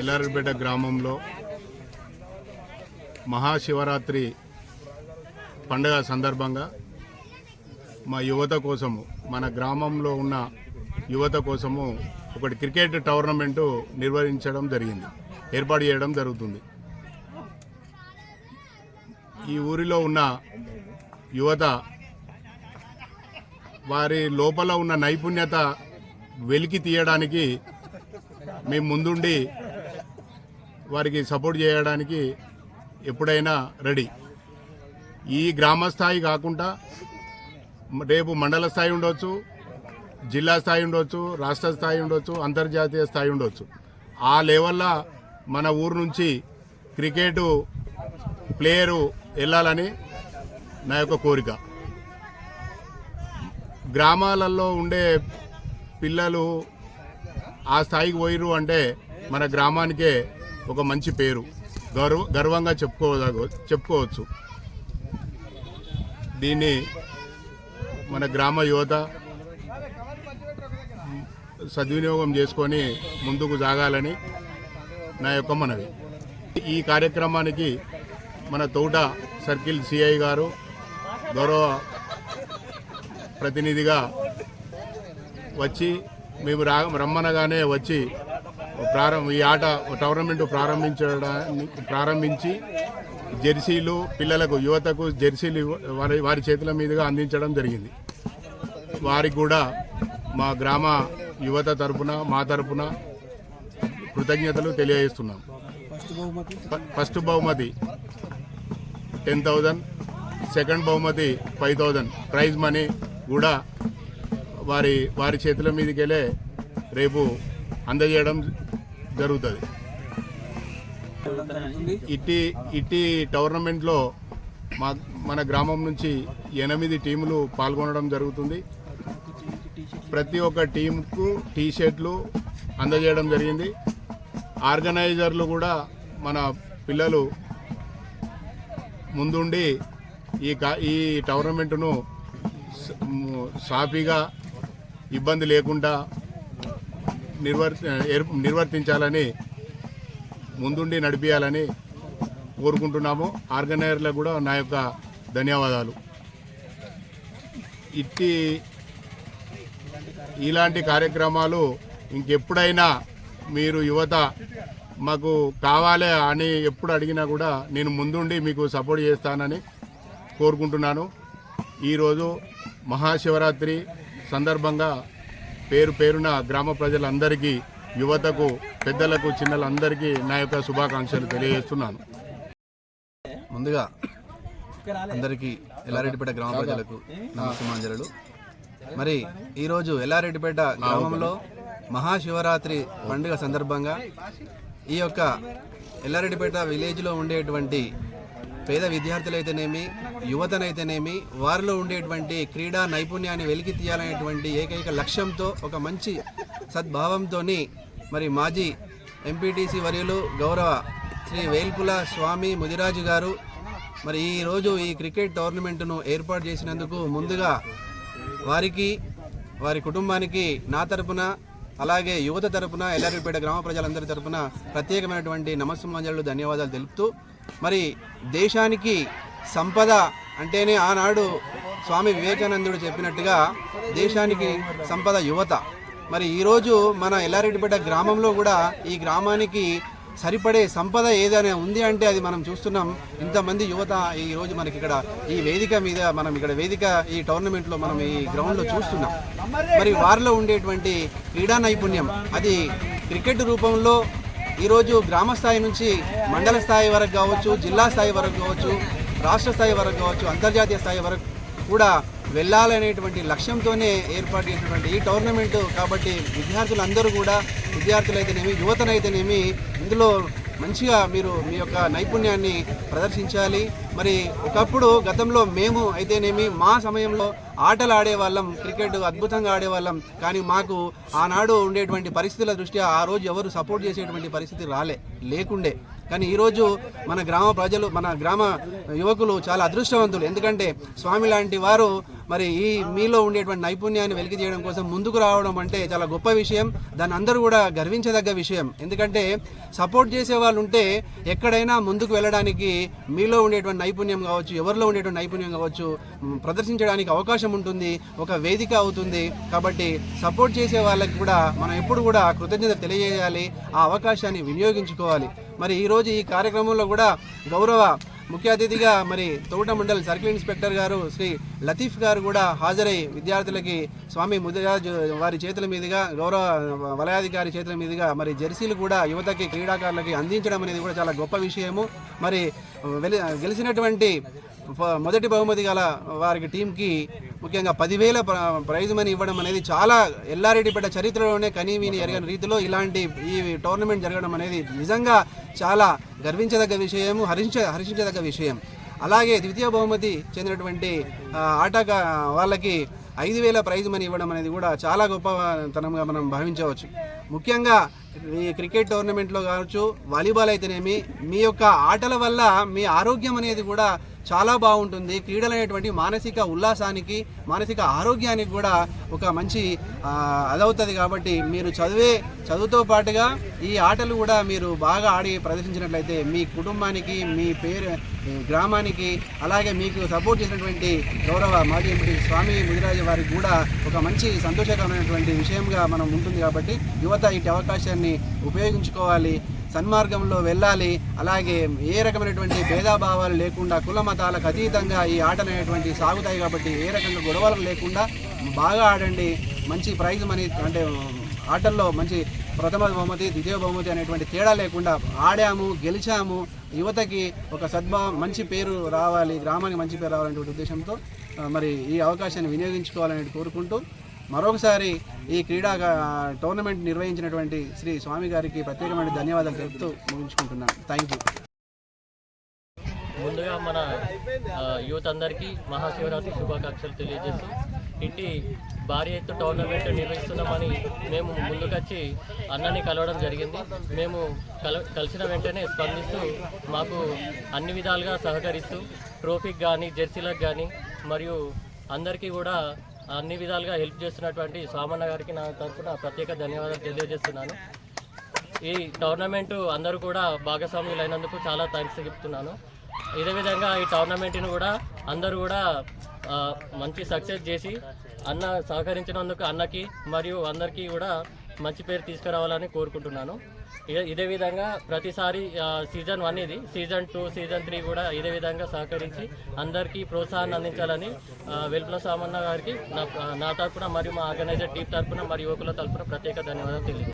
ఎల్లారెడ్డిపేట గ్రామంలో మహాశివరాత్రి పండుగ సందర్భంగా మా యువత కోసము మన గ్రామంలో ఉన్న యువత కోసము ఒకటి క్రికెట్ టోర్నమెంటు నిర్వహించడం జరిగింది. ఏర్పాటు చేయడం జరుగుతుంది. ఈ ఊరిలో ఉన్న యువత వారి లోపల ఉన్న నైపుణ్యత వెలికి తీయడానికి మేము ముందుండి వారికి సపోర్ట్ చేయడానికి ఎప్పుడైనా రెడీ. ఈ గ్రామ స్థాయి కాకుండా రేపు మండల స్థాయి ఉండొచ్చు జిల్లా స్థాయి ఉండొచ్చు రాష్ట్ర స్థాయి ఉండొచ్చు అంతర్జాతీయ స్థాయి ఉండొచ్చు. ఆ లెవెల్లో మన ఊరు నుంచి క్రికెట్ ప్లేయరు వెళ్ళాలని నా యొక్క కోరిక. గ్రామాలలో ఉండే పిల్లలు ఆ స్థాయికి పోయిరు అంటే మన గ్రామానికే ఒక మంచి పేరు. గర్వ గర్వంగా చెప్పుకోదగ చెప్పుకోవచ్చు. దీన్ని మన గ్రామ యువత సద్వినియోగం చేసుకొని ముందుకు సాగాలని నా యొక్క మనవి. ఈ కార్యక్రమానికి మన తోట సర్కిల్ సిఐ గారు గౌరవ ప్రతినిధిగా వచ్చి మేము రా రమ్మనగానే వచ్చి ప్రారంభ ఈ ఆట టోర్నమెంట్ ప్రారంభించడానికి ప్రారంభించి జెర్సీలు పిల్లలకు యువతకు జెర్సీలు వారి వారి చేతుల మీదుగా అందించడం జరిగింది. వారికి కూడా మా గ్రామ యువత తరపున మా తరపున కృతజ్ఞతలు తెలియజేస్తున్నాం. ఫస్ట్ బహుమతి. టెన్ థౌజండ్ సెకండ్ బహుమతి ఫైవ్ థౌజండ్ ప్రైజ్ మనీ కూడా వారి వారి చేతుల మీదకెళ్ళే రేపు అందజేయడం జరుగుతుంది. ఇట్టి ఇట్టి టోర్నమెంట్లో మా మన గ్రామం నుంచి ఎనిమిది టీములు పాల్గొనడం జరుగుతుంది. ప్రతి ఒక్క టీంకు టీ షర్ట్లు అందజేయడం జరిగింది. ఆర్గనైజర్లు కూడా మన పిల్లలు ముందుండి ఈ ఈ టోర్నమెంటును సాఫీగా ఇబ్బంది లేకుండా నిర్వర్ ఏర్- నిర్వర్తించాలని ముందుండి నడిపించాలని కోరుకుంటున్నాము. ఆర్గనైజర్లకు కూడా నా యొక్క ధన్యవాదాలు. ఇట్టి ఇలాంటి కార్యక్రమాలు ఇంకెప్పుడైనా మీరు యువత మాకు కావాలి అని ఎప్పుడు అడిగినా కూడా నేను ముందుండి మీకు సపోర్ట్ చేస్తానని కోరుకుంటున్నాను. ఈరోజు మహాశివరాత్రి సందర్భంగా పేరు పేరున గ్రామ ప్రజలందరికీ యువతకు పెద్దలకు చిన్నలందరికీ నా యొక్క శుభాకాంక్షలు తెలియజేస్తున్నాను. ముందుగా అందరికీ ఎల్లారెడ్డిపేట గ్రామ ప్రజలకు నమస్కారాలు మరి ఈరోజు ఎల్లారెడ్డిపేట గ్రామంలో మహాశివరాత్రి పండుగ సందర్భంగా ఈ యొక్క ఎల్లారెడ్డిపేట విలేజ్లో ఉండేటువంటి పేద విద్యార్థులైతేనేమి యువతనైతేనేమి వారిలో ఉండేటువంటి క్రీడా నైపుణ్యాన్ని వెలికి తీయాలనేటువంటి ఏకైక లక్ష్యంతో ఒక మంచి సద్భావంతో మరి మాజీ ఎంపీటీసీ వర్యులు గౌరవ శ్రీ వేల్పుల స్వామి ముదిరాజు గారు మరి ఈరోజు ఈ క్రికెట్ టోర్నమెంట్ను ఏర్పాటు చేసినందుకు ముందుగా వారికి వారి కుటుంబానికి నా తరపున అలాగే యువత తరపున ఎల్ఆర్పేట గ్రామ ప్రజలందరి తరపున ప్రత్యేకమైనటువంటి నమస్సుమాంజలు ధన్యవాదాలు తెలుపుతూ మరి దేశానికి సంపద అంటేనే ఆనాడు స్వామి వివేకానందుడు చెప్పినట్టుగా దేశానికి సంపద యువత. మరి ఈరోజు మన ఎల్లారెడ్డిపేట గ్రామంలో కూడా ఈ గ్రామానికి సరిపడే సంపద ఏదైనా ఉంది అంటే అది మనం చూస్తున్నాం. ఇంతమంది యువత ఈ రోజు మనకి ఇక్కడ ఈ వేదిక మీద మనం ఇక్కడ వేదిక ఈ టోర్నమెంట్లో మనం ఈ గ్రౌండ్లో చూస్తున్నాం. మరి వారిలో ఉండేటువంటి క్రీడా నైపుణ్యం అది క్రికెట్ రూపంలో ఈరోజు గ్రామ స్థాయి నుంచి మండల స్థాయి వరకు కావచ్చు జిల్లా స్థాయి వరకు కావచ్చు రాష్ట్ర స్థాయి వరకు కావచ్చు అంతర్జాతీయ స్థాయి వరకు కూడా వెళ్ళాలనేటువంటి లక్ష్యంతోనే ఏర్పాటు చేసినటువంటి ఈ టోర్నమెంటు. కాబట్టి విద్యార్థులందరూ కూడా విద్యార్థులైతేనేమి యువతనైతేనేమి ఇందులో మంచిగా మీరు మీ యొక్క నైపుణ్యాన్ని ప్రదర్శించాలి. మరి ఒకప్పుడు గతంలో మేము అయితేనేమి మా సమయంలో ఆటలు ఆడేవాళ్ళం క్రికెట్ అద్భుతంగా ఆడేవాళ్ళం. కానీ మాకు ఆనాడు ఉండేటువంటి పరిస్థితుల దృష్ట్యా ఆ రోజు ఎవరు సపోర్ట్ చేసేటువంటి పరిస్థితి రాలే లేకుండే. కానీ ఈరోజు మన గ్రామ ప్రజలు మన గ్రామ యువకులు చాలా అదృష్టవంతులు. ఎందుకంటే స్వామి లాంటి వారు మరి ఈ మీలో ఉండేటువంటి నైపుణ్యాన్ని వెలికి చేయడం కోసం ముందుకు రావడం అంటే చాలా గొప్ప విషయం. దాన్ని అందరూ కూడా గర్వించదగ్గ విషయం. ఎందుకంటే సపోర్ట్ చేసే వాళ్ళు ఉంటే ఎక్కడైనా ముందుకు వెళ్ళడానికి మీలో ఉండేటువంటి నైపుణ్యం కావచ్చు ఎవరిలో ఉండేటువంటి నైపుణ్యం కావచ్చు ప్రదర్శించడానికి అవకాశం ఉంటుంది ఒక వేదిక అవుతుంది. కాబట్టి సపోర్ట్ చేసే వాళ్ళకి కూడా మనం ఎప్పుడు కూడా కృతజ్ఞత తెలియజేయాలి ఆ అవకాశాన్ని వినియోగించుకోవాలి. మరి ఈరోజు ఈ కార్యక్రమంలో కూడా గౌరవ ముఖ్య అతిథిగా మరి తోట మండల్ సర్కిల్ ఇన్స్పెక్టర్ గారు శ్రీ లతీఫ్ గారు కూడా హాజరై విద్యార్థులకి స్వామి ముదిరాజ్ వారి చేతుల మీదుగా గౌరవ వలయాధికారి చేతుల మీదుగా మరి జెర్సీలు కూడా యువతకి క్రీడాకారులకి అందించడం అనేది కూడా చాలా గొప్ప విషయము. మరి గెలిచినటువంటి మొదటి బహుమతి గల వారికి టీంకి ముఖ్యంగా పదివేల ప్ర- ప్రైజ్ మనీ ఇవ్వడం అనేది చాలా ఎల్లారెడ్డిపేట చరిత్రలోనే కనీవిని ఎరగని రీతిలో ఇలాంటి ఈ టోర్నమెంట్ జరగడం అనేది నిజంగా చాలా గర్వించదగ్గ విషయము హరించ హర్షించదగ్గ విషయం. అలాగే ద్వితీయ బహుమతి చెందినటువంటి ఆ, ఆటగా వాళ్ళకి ఐదు వేల ప్రైజ్ మనీ ఇవ్వడం అనేది కూడా చాలా గొప్పతనంగా మనం భావించవచ్చు. ముఖ్యంగా ఈ క్రికెట్ టోర్నమెంట్లో కావచ్చు వాలీబాల్ అయితేనేమి మీ యొక్క ఆటల వల్ల మీ ఆరోగ్యం అనేది కూడా చాలా బాగుంటుంది. క్రీడలు అనేటువంటి మానసిక ఉల్లాసానికి మానసిక ఆరోగ్యానికి కూడా ఒక మంచి అదవుతుంది కాబట్టి మీరు చదివే చదువుతో పాటుగా ఈ ఆటలు కూడా మీరు బాగా ఆడి ప్రదర్శించినట్లయితే మీ కుటుంబానికి మీ పేరు గ్రామానికి అలాగే మీకు సపోర్ట్ చేసినటువంటి గౌరవ మాజీ ఎంపీ స్వామి ముదిరాజు వారికి కూడా ఒక మంచి సంతోషకరమైనటువంటి విషయంగా మనం ఉంటుంది కాబట్టి యువత ఇటు అవకాశాన్ని ఉపయోగించుకోవాలి. సన్మార్గంలో వెళ్ళాలి. అలాగే ఏ రకమైనటువంటి భేదాభావాలు లేకుండా కుల మతాలకు అతీతంగా ఈ ఆటలు అనేటువంటి సాగుతాయి కాబట్టి ఏ రకంగా గొడవలు లేకుండా బాగా ఆడండి. మంచి ప్రైజ్ మనీ అంటే ఆటల్లో మంచి ప్రథమ బహుమతి ద్వితీయ బహుమతి అనేటువంటి తేడా లేకుండా ఆడాము గెలిచాము. యువతకి ఒక సద్భా మంచి పేరు రావాలి గ్రామానికి మంచి పేరు రావాలనేటువంటి ఉద్దేశంతో మరి ఈ అవకాశాన్ని వినియోగించుకోవాలని కోరుకుంటూ మరొకసారి ఈ క్రీడా టోర్నమెంట్ నిర్వహించినటువంటి శ్రీ స్వామి గారికి ప్రత్యేకమైన ధన్యవాదాలు తెలుపుతూ ముగించుకుంటున్నాను థ్యాంక్ యూ ముందుగా మన యూత్ అందరికీ మహాశివరాత్రి శుభాకాంక్షలు తెలియజేస్తూ ఇట్టి భారీ ఎత్తు టోర్నమెంట్ నిర్వహిస్తున్నామని మేము ముందుకొచ్చి అన్నని కలవడం జరిగింది. మేము కల కలిసిన వెంటనే స్పందిస్తూ మాకు అన్ని విధాలుగా సహకరిస్తూ ట్రోఫీకి కానీ జెర్సీలకు కానీ మరియు అందరికీ కూడా అన్ని విధాలుగా హెల్ప్ చేస్తున్నటువంటి సోమన్న గారికి నా తరఫున ప్రత్యేక ధన్యవాదాలు తెలియజేస్తున్నాను. ఈ టోర్నమెంట్ అందరూ కూడా భాగస్వాములు అయినందుకు చాలా థ్యాంక్స్ చెప్తున్నాను. ఇదే విధంగా ఈ టోర్నమెంట్ని కూడా అందరూ కూడా మంచి సక్సెస్ చేసి అన్న సహకరించినందుకు అన్నకి మరియు అందరికీ కూడా మంచి పేరు తీసుకురావాలని కోరుకుంటున్నాను. ఇదే- ఇదే విధంగా ప్రతిసారి సీజన్ వన్ ఇది సీజన్ టూ సీజన్ త్రీ కూడా ఇదే విధంగా సహకరించి అందరికీ ప్రోత్సాహాన్ని అందించాలని వెల్పుల సామన్న గారికి నా నా తరపున మరియు మా ఆర్గనైజర్ టీం తరపున మరియు యువకుల తరపున ప్రత్యేక ధన్యవాదాలు తెలియదు